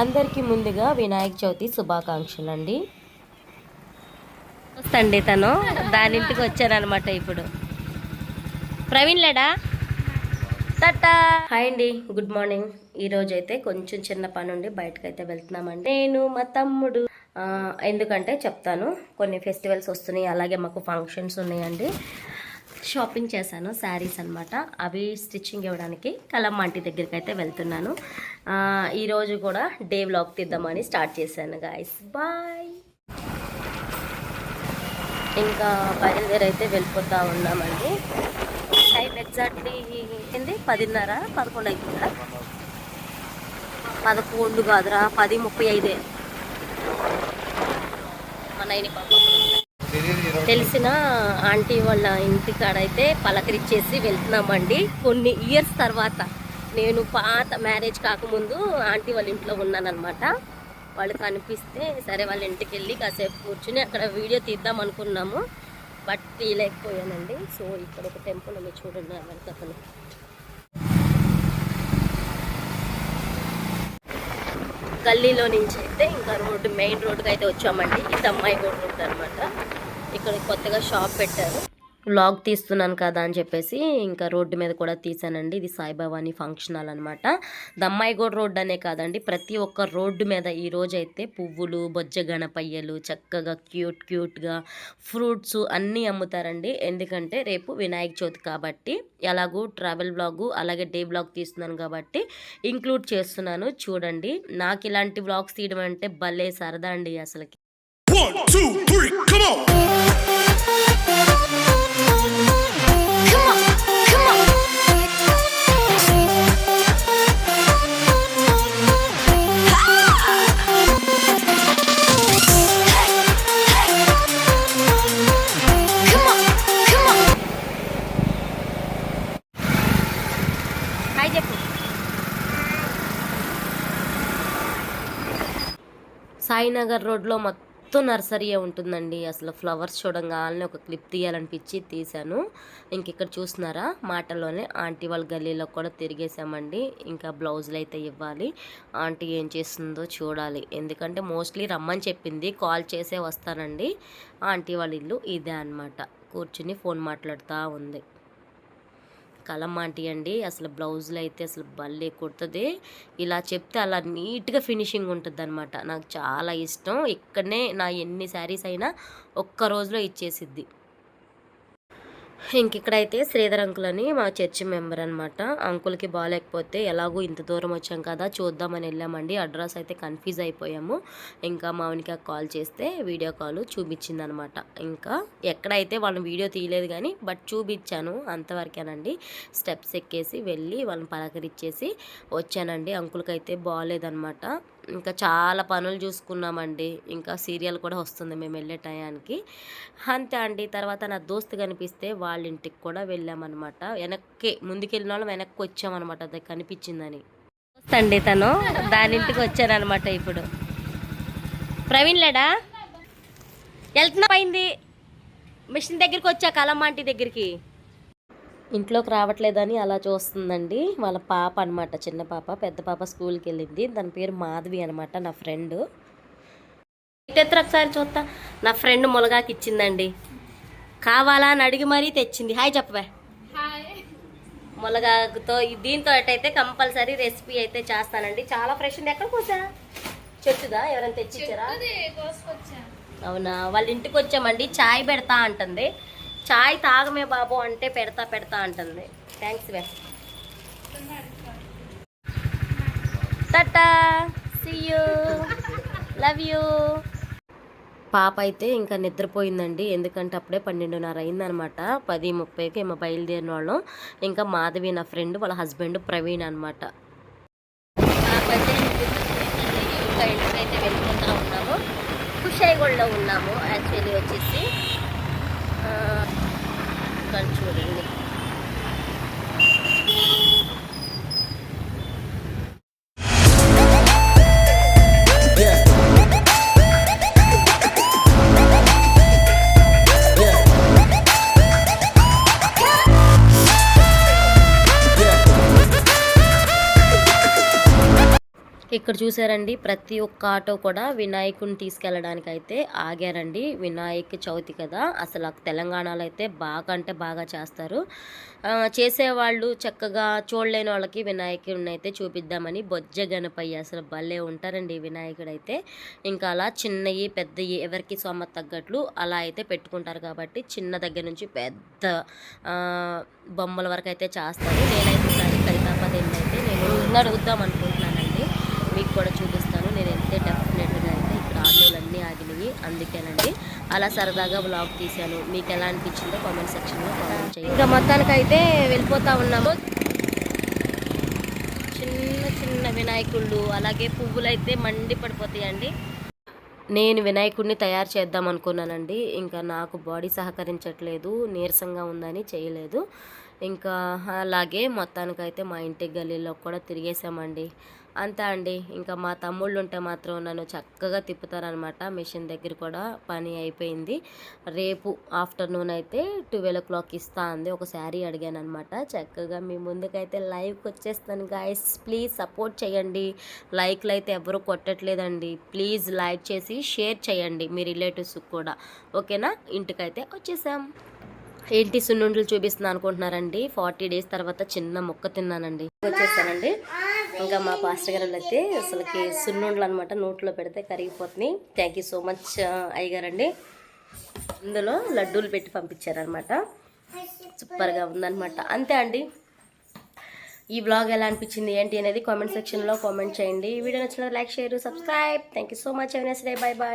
అందరికీ ముందుగా వినాయక చవితి శుభాకాంక్షలు అండి వస్తండి తను. దాని ఇంటికి వచ్చానమాట ఇప్పుడు. ప్రవీణ్ లేడా? టటా హాయ్ అండి గుడ్ మార్నింగ్. ఈ రోజు అయితే కొంచెం చిన్న పని ఉండి బయటకు అయితే వెళ్తున్నామండి. నేను మా తమ్ముడు. ఎందుకంటే చెప్తాను కొన్ని ఫెస్టివల్స్ వస్తున్నాయి అలాగే మాకు ఫంక్షన్స్ ఉన్నాయండి. షాపింగ్ చేశాను శారీస్ అనమాట అవి స్టిచ్చింగ్ ఇవ్వడానికి కలమ్మ ఆంటీ దగ్గరికి అయితే వెళ్తున్నాను. ఈరోజు కూడా డే వ్లాగ్ తీద్దామని స్టార్ట్ చేశాను గాయస్ బాయ్ ఇంకా బయలుదేరైతే వెళ్ళిపోతా ఉన్నామండి. టైం ఎగ్జాక్ట్లీ ఏంది? పదిన్నర? పదకొండు అయిపోయిందా పదకొండు కాదురా పది ముప్పై ఐదే. మన తెలిసిన ఆంటీ వాళ్ళ ఇంటికాడైతే పలకరిచ్చేసి వెళ్తున్నామండి. కొన్ని ఇయర్స్ తర్వాత. నేను పాత మ్యారేజ్ కాకముందు ఆంటీ వాళ్ళ ఇంట్లో ఉన్నానన్నమాట. వాళ్ళు కనిపిస్తే సరే వాళ్ళ ఇంటికి వెళ్ళి కాసేపు కూర్చుని అక్కడ వీడియో తీద్దాం అనుకున్నాము. బట్ తీయలేకపోయానండి. సో ఇక్కడ ఒక టెంపుల్ ఉంది చూడండి అతను గల్లీలో నుంచి అయితే ఇంకా రోడ్డు మెయిన్ రోడ్డుకి అయితే వచ్చామండి. ఇది అమ్మాయి రోడ్డు రోడ్ అనమాట ఇక్కడ కొత్తగా షాప్ పెట్టారు. వ్లాగ్ తీస్తున్నాను కదా అని చెప్పేసి ఇంకా రోడ్డు మీద కూడా తీసానండి ఇది సాయిబాబాని ఫంక్షన్ హాల్ అనమాట దమ్మాయిగూడ రోడ్డు అనే కాదండి ప్రతి ఒక్క రోడ్డు మీద ఈ అయితే పువ్వులు బొజ్జ గణపయ్యలు చక్కగా క్యూట్ క్యూట్గా ఫ్రూట్స్ అన్నీ అమ్ముతారండి. ఎందుకంటే రేపు వినాయక చవితి కాబట్టి ఎలాగూ ట్రావెల్ బ్లాగు అలాగే డే బ్లాగ్ తీస్తున్నాను కాబట్టి ఇంక్లూడ్ చేస్తున్నాను. చూడండి నాకు ఇలాంటి బ్లాగ్స్ తీయడం అంటే భలే సరదా అండి అసలుకి. One, two, three, come on! Sainagar రోడ్లో మొత్తం నర్సరీయే ఉంటుందండి. అసలు ఫ్లవర్స్ చూడంగానే ఒక క్లిప్ తీయాలనిపించి తీశాను. ఇంక ఇక్కడ చూస్తున్నారా? మాటల్లోనే ఆంటీ వాళ్ళ గల్లీలో కూడా తిరిగేసామండి ఇంకా బ్లౌజులు అయితే ఇవ్వాలి. ఆంటీ ఏం చేస్తుందో చూడాలి. ఎందుకంటే మోస్ట్లీ రమ్మని చెప్పింది కాల్ చేసే వస్తానండి. ఆంటీ వాళ్ళ ఇల్లు ఇదే అన్నమాట. కూర్చుని ఫోన్ మాట్లాడుతూ ఉంది. కలమాంటి అండి అసలు బ్లౌజులు అయితే అసలు భలే కుడుతుంది. ఇలా చెప్తే అలా నీట్గా ఫినిషింగ్ ఉంటుంది అనమాట నాకు చాలా ఇష్టం. ఇక్కడనే నా ఎన్ని శారీస్ అయినా ఒక్క రోజులో ఇచ్చేసిద్ది. ఇంక ఇక్కడైతే శ్రీధర్ అంకుల్ అని మా చర్చి మెంబర్ అనమాట అంకుల్కి బాగాలేకపోతే ఎలాగో ఇంత దూరం వచ్చాం కదా చూద్దామని వెళ్ళామండి. అడ్రస్ అయితే కన్ఫ్యూజ్ అయిపోయాము. ఇంకా మావనికి కాల్ చేస్తే వీడియో కాల్ చూపించిందనమాట ఇంకా ఎక్కడైతే వాళ్ళని వీడియో తీయలేదు కానీ బట్ చూపించాను అంతవరకేనండి. స్టెప్స్ ఎక్కేసి వెళ్ళి వాళ్ళని పలకరించేసి వచ్చానండి. అంకుల్కి అయితే బాగాలేదనమాట ఇంకా చాలా పనులు చూసుకున్నామండి. ఇంకా సీరియల్ కూడా వస్తుంది మేము వెళ్ళే టయానికి. అంతే అండి. తర్వాత నా దోస్తు కనిపిస్తే వాళ్ళ ఇంటికి కూడా వెళ్ళామన్నమాట. వెనక్కి ముందుకెళ్ళిన వాళ్ళం వెనక్కి వచ్చామన్నమాట. అది కనిపించిందని. అండి తను. దాని ఇంటికి వచ్చానమాట ఇప్పుడు. ప్రవీణ్ లేడా? వెళ్తున్నా పోయింది. మిషన్ దగ్గరికి వచ్చా కలమ్మ ఆంటీ దగ్గరికి? ఇంట్లోకి రావట్లేదని అలా చూస్తుందండి. వాళ్ళ పాప అనమాట చిన్న పాప పెద్ద పాప స్కూల్కి వెళ్ళింది. దాని పేరు మాధవి అనమాట నా ఫ్రెండ్. ఎత్తురు ఒకసారి చూస్తా నా ఫ్రెండ్ ములగాకి ఇచ్చిందండి. కావాలా అని అడిగి మరీ తెచ్చింది. హాయ్ చెప్పవే. ములగాకుతో దీంతో అయితే కంపల్సరీ రెసిపీ అయితే చేస్తానండి. చాలా ఫ్రెష్ ఉంది. ఎక్కడ పోసా? చెట్టుదా? ఎవరైనా తెచ్చిచ్చారా? అవునా? వాళ్ళ ఇంటికి వచ్చామండి. చాయ్ పెడతా అంటుంది. చాయ్ తాగమే బాబు అంటే పెడతా పెడతా అంటుంది. Thanks way tata see you love you పాప అయితే ఇంకా నిద్రపోయిందండి. ఎందుకంటే అప్పుడే పన్నెండున్నర అయిందనమాట. పది ముప్పైకి ఏమో బయలుదేరిన వాళ్ళం. ఇంకా మాధవి నా ఫ్రెండ్ వాళ్ళ హస్బెండ్ ప్రవీణ్ అనమాట. ఇంకా ఇంటికైతే వెళ్ళిపోతా ఉన్నాము. కుషాయిగూడలో ఉన్నాము యాక్చువల్లీ వచ్చేసి. ఇక్కడ చూడండి ఇక్కడ చూసారండి ప్రతి ఒక్క ఆటో కూడా వినాయకుని తీసుకెళ్ళడానికి అయితే ఆగారండి. వినాయక చవితి కదా అసలు తెలంగాణలో అయితే బాగా అంటే బాగా చేస్తారు. చేసేవాళ్ళు చక్కగా చూడలేని వాళ్ళకి వినాయకుడిని అయితే చూపిద్దామని బొజ్జ గణపయ్య అసలు భలే ఉంటారండి వినాయకుడు అయితే ఇంకా అలా చిన్నవి పెద్దవి ఎవరికి సొమ్మ తగ్గట్లు అలా అయితే పెట్టుకుంటారు కాబట్టి చిన్న దగ్గర నుంచి పెద్ద బొమ్మల వరకు అయితే చేస్తారు. నేనైతే కవితాపదేంటి అయితే నేను అడుగుద్దాం అనుకుంటున్నాను. మీకు కూడా చూపిస్తాను. నేను వెళ్తే డెఫినెట్గా అయితే ఇక్కడ ఆటోలు అన్నీ ఆగినవి అందుకేనండి. అలా సరదాగా బ్లాగ్ తీశాను. మీకు ఎలా అనిపించిందో కామెంట్ సెక్షన్లో కామెంట్ చేయండి. ఇంకా మొత్తానికి అయితే వెళ్ళిపోతా ఉన్నాము. చిన్న చిన్న వినాయకుళ్ళు అలాగే పువ్వులు అయితే మండి పడిపోతాయండి. నేను వినాయకుడిని తయారు చేద్దాం అనుకున్నానండి. ఇంకా నాకు బాడీ సహకరించట్లేదు. నీరసంగా ఉందని చేయలేదు. ఇంకా అలాగే మొత్తానికైతే మా ఇంటి గల్లీలో కూడా తిరిగేసామండి అంతే అండి. ఇంకా మా తమ్ముళ్ళు ఉంటే మాత్రం నన్ను చక్కగా తిప్పుతారనమాట మిషన్ దగ్గర కూడా పని అయిపోయింది. రేపు ఆఫ్టర్నూన్ అయితే ట్వెల్వ్ ఓ క్లాక్ ఇస్తా అంది. ఒక శారీ అడిగాను అనమాట చక్కగా మీ ముందుకైతే లైవ్కి వచ్చేస్తాను గాయస్. ప్లీజ్ సపోర్ట్ చేయండి. లైక్లు అయితే ఎవరు కొట్టట్లేదండి. ప్లీజ్ లైక్ చేసి షేర్ చేయండి మీ రిలేటివ్స్ కూడా. ఓకేనా? ఇంటికైతే వచ్చేసాం. ఏంటి సున్నుండలు చూపిస్తున్నాను అనుకుంటున్నారండి. ఫార్టీ డేస్ తర్వాత చిన్న మొక్క తిన్నానండి. వచ్చేస్తానండి ఇంకా మా పాస్టర్ గారు అయితే అసలుకి సున్నుండలు అనమాట నోట్లో పెడితే కరిగిపోతున్నాయి. థ్యాంక్ యూ సో మచ్ అయ్యగారండి. ఇందులో లడ్డూలు పెట్టి పంపించారనమాట సూపర్గా ఉందనమాట అంతే అండి. ఈ బ్లాగ్ ఎలా అనిపించింది ఏంటి అనేది కామెంట్ సెక్షన్లో కామెంట్ చేయండి. వీడియో నచ్చిన like share subscribe. Thank you so much have a nice day bye bye